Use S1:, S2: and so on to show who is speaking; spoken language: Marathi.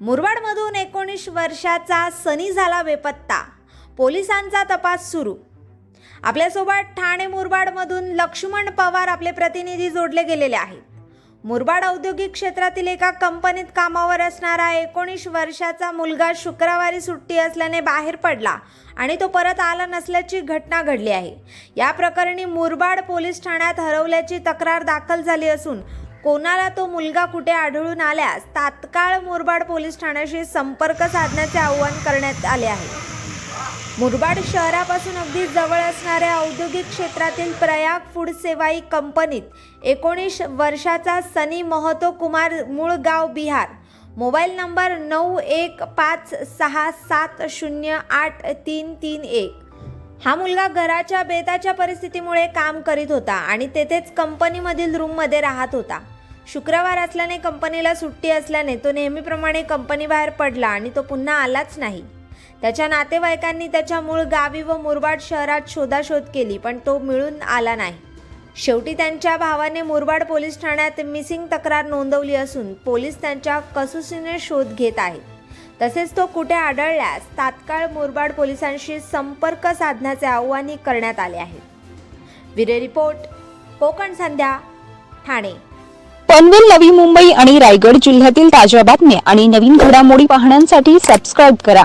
S1: मुरबाडमधून एकोणीस वर्षाचा सनी झाला बेपत्ता. पोलिसांचा तपास सुरू. आपल्यासोबत ठाणे मुरबाडमधून लक्ष्मण पवार आपले प्रतिनिधी जोडले गेलेले आहेत. मुरबाड औद्योगिक क्षेत्रातील एका कंपनीत कामावर असणारा एकोणीस वर्षाचा मुलगा शुक्रवारी सुट्टी असल्याने बाहेर पडला आणि तो परत आला नसल्याची घटना घडली आहे. या प्रकरणी मुरबाड पोलीस ठाण्यात हरवल्याची तक्रार दाखल झाली असून कोणाला तो मुलगा कुठे आढळून आल्यास तात्काळ मुरबाड पोलीस ठाण्याशी संपर्क साधण्याचे आवाहन करण्यात आले आहे. मुरबाड शहरापासून अगदी जवळ असणाऱ्या औद्योगिक क्षेत्रातील प्रयाग फूड सेवाई कंपनीत एकोणीस वर्षाचा सनी महतो कुमार मूळ गाव बिहार. मोबाईल नंबर नऊ एक पाच सहा सात शून्य आठ तीन तीन एक. हा मुलगा घराच्या बेताच्या परिस्थितीमुळे काम करीत होता आणि तेथेच कंपनीमधील रूममध्ये राहत होता. शुक्रवार असल्याने कंपनीला सुट्टी असल्याने तो नेहमीप्रमाणे कंपनीबाहेर पडला आणि तो पुन्हा आलाच नाही. त्याच्या नातेवाईकांनी त्याच्या मूळ गावी व मुरबाड शहरात शोधाशोध केली पण तो मिळून आला नाही. शेवटी त्यांच्या भावाने मुरबाड पोलीस ठाण्यात मिसिंग तक्रार नोंदवली असून पोलीस त्यांच्या कसुसीने शोध घेत आहेत. तसेच तो कुठे आढळल्यास तात्काळ मुरबाड पोलिसांशी संपर्क साधण्याचे आव्हानही करण्यात आले आहे. विरे रिपोर्ट कोकण संध्या ठाणे.
S2: पनवेल नवी मुंबई आणि रायगड जिल्ह्यातील ताज्या बातम्या आणि नवीन घडामोडी पाहण्यासाठी सबस्क्राईब करा.